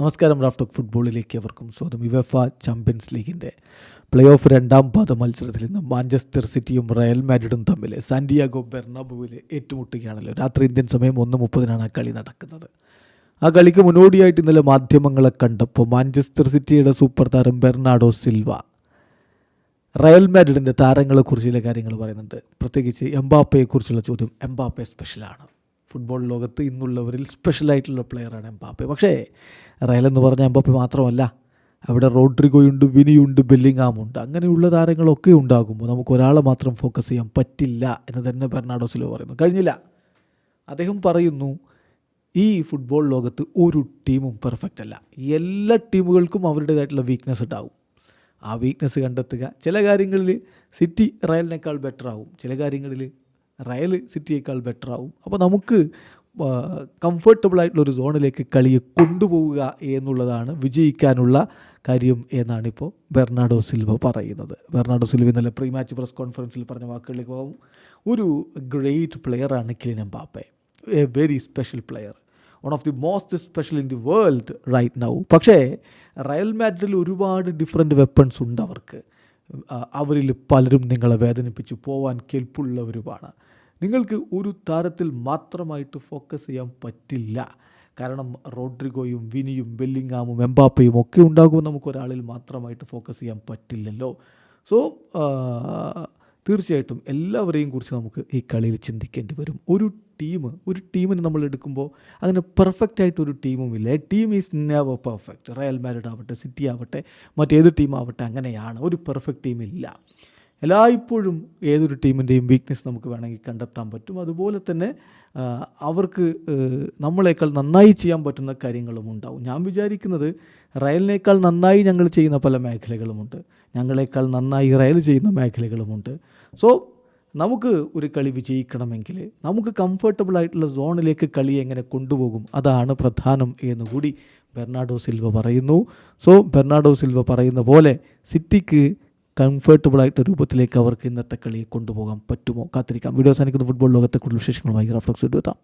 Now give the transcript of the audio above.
നമസ്കാരം റാഫ്റ്റോക്ക് ഫുട്ബോളിലേക്ക് അവർക്കും സ്വാഗതം. യുവഫ ചാമ്പ്യൻസ് ലീഗിന്റെ പ്ലേ ഓഫ് രണ്ടാം പാദ മത്സരത്തിൽ ഇന്ന് മാഞ്ചസ്റ്റർ സിറ്റിയും റയൽ മാഡ്രിഡും തമ്മിൽ സാന്റിയാഗോ ബെർണാബുവിൽ ഏറ്റുമുട്ടുകയാണല്ലോ. രാത്രി ഇന്ത്യൻ സമയം ഒന്ന് മുപ്പതിനാണ് ആ കളി നടക്കുന്നത്. ആ കളിക്ക് മുന്നോടിയായിട്ട് ഇന്നലെ മാധ്യമങ്ങളെ കണ്ടപ്പോൾ മാഞ്ചസ്റ്റർ സിറ്റിയുടെ സൂപ്പർ താരം ബെർണാഡോ സിൽവ റയൽ മാഡ്രിഡിന്റെ താരങ്ങളെക്കുറിച്ചുള്ള കാര്യങ്ങൾ പറയുന്നുണ്ട്. പ്രത്യേകിച്ച് എംബാപ്പയെക്കുറിച്ചുള്ള ചോദ്യം എംബാപ്പെ സ്പെഷ്യലാണ് ഫുട്ബോൾ ലോകത്ത് ഇന്നുള്ളവരിൽ സ്പെഷ്യലായിട്ടുള്ള പ്ലെയറാണ് എംബാപ്പെ. പക്ഷേ റയൽ എന്ന് പറഞ്ഞ എംബാപ്പെ മാത്രമല്ല അവിടെ റോഡ്രിഗോയുണ്ട് വിനിയുണ്ട് ബെല്ലിങ്ങാമുണ്ട് അങ്ങനെയുള്ള താരങ്ങളൊക്കെ ഉണ്ടാകുമ്പോൾ നമുക്ക് ഒരാളെ മാത്രം ഫോക്കസ് ചെയ്യാൻ പറ്റില്ല എന്ന് തന്നെ ബെർണാഡോ സിലോ പറയുന്നു. കഴിഞ്ഞില്ല. അദ്ദേഹം പറയുന്നു ഈ ഫുട്ബോൾ ലോകത്ത് ഒരു ടീമും പെർഫെക്റ്റ് അല്ല. എല്ലാ ടീമുകൾക്കും അവരുടേതായിട്ടുള്ള വീക്ക്നെസ് ഉണ്ടാവും. ആ വീക്ക്നെസ് കണ്ടെത്തുക. ചില കാര്യങ്ങളിൽ സിറ്റി റയലിനേക്കാൾ ബെറ്റർ ആവും. ചില കാര്യങ്ങളിൽ റയൽ സിറ്റിയേക്കാൾ ബെറ്റർ ആവും അപ്പോൾ നമുക്ക് കംഫർട്ടബിൾ ആയിട്ടുള്ള ഒരു സോണിലേക്ക് കളിയെ കൊണ്ടുപോവുക എന്നുള്ളതാണ് വിജയിക്കാനുള്ള കാര്യം എന്നാണ് ഇപ്പോൾ ബെർണാഡോ സിൽവ പറയുന്നത്. ബെർണാഡോ സിൽവ ഇന്നലെ പ്രീ മാച്ച് പ്രസ് കോൺഫറൻസിൽ പറഞ്ഞ വാക്കുകളിലേക്ക് പോകും ഒരു ഗ്രേറ്റ് പ്ലെയറാണ് Kylian Mbappe. A very special player one of the most special in the world right now പക്ഷേ റയൽ മാഡ്രിഡിൽ ഒരുപാട് ഡിഫറെന്റ് വെപ്പൺസ് ഉണ്ട് അവർക്ക്. അവരിൽ പലരും നിങ്ങളെ വേദനിപ്പിച്ച്. പോവാൻ കെൽപ്പുള്ളവരുമാണ്. നിങ്ങൾക്ക് ഒരു താരത്തിൽ മാത്രമായിട്ട് ഫോക്കസ് ചെയ്യാൻ പറ്റില്ല. കാരണം റോഡ്രിഗോയും വിനിയും ബെല്ലിങ്ങാമും എംബാപ്പയും ഒക്കെ ഉണ്ടാകുമ്പോൾ നമുക്ക് ഒരാളിൽ മാത്രമായിട്ട് ഫോക്കസ് ചെയ്യാൻ പറ്റില്ലല്ലോ. സോ തീർച്ചയായിട്ടും എല്ലാവരെയും കുറിച്ച് നമുക്ക് ഈ കളിയിൽ ചിന്തിക്കേണ്ടി വരും. ഒരു ടീം ഒരു ടീമിനെ നമ്മൾ എടുക്കുമ്പോൾ അങ്ങനെ പെർഫെക്റ്റ് ആയിട്ട് ഒരു ടീമും ഇല്ല. Team is never perfect Real Madrid ആവട്ടെ സിറ്റി ആവട്ടെ മറ്റേത് ടീം ആവട്ടെ അങ്ങനെയാണ്. ഒരു പെർഫെക്റ്റ് ടീം ഇല്ല. എല്ലായ്പ്പോഴും ഏതൊരു ടീമിന്റെയും വീക്ക്നെസ് നമുക്ക് വേണമെങ്കിൽ കണ്ടെത്താൻ പറ്റും. അതുപോലെ തന്നെ അവർക്ക് നമ്മളേക്കാൾ നന്നായി ചെയ്യാൻ പറ്റുന്ന കാര്യങ്ങളും ഉണ്ടാവും. ഞാൻ വിചാരിക്കുന്നത് റയലിനേക്കാൾ നന്നായി ഞങ്ങൾ ചെയ്യുന്ന പല മേഖലകളുമുണ്ട്. ഞങ്ങളെക്കാൾ നന്നായി റയൽ ചെയ്യുന്ന മേഖലകളുമുണ്ട്. സോ നമുക്ക് ഒരു കളി വിജയിക്കണമെങ്കിൽ നമുക്ക് കംഫർട്ടബിൾ ആയിട്ടുള്ള സോണിലേക്ക് കളി എങ്ങനെ കൊണ്ടുപോകും? അതാണ് പ്രധാനം എന്നുകൂടി ബെർണാഡോ സിൽവ പറയുന്നു. സോ ബെർണാഡോ സിൽവ പറയുന്ന പോലെ സിറ്റിക്ക് കംഫർട്ടബിൾ ആയിട്ട് രൂപത്തിലേക്ക് അവർക്ക് ഇന്നത്തെ കളിയെ കൊണ്ടുപോകാൻ പറ്റുമോ? കാത്തിരിക്കാം. വീഡിയോ സാധിക്കുന്ന ഫുട്ബോൾ ലോകത്തെ കൂടുതൽ വിശേഷങ്ങളുമായി റാഫ്റ്റോക്സ് എത്താം.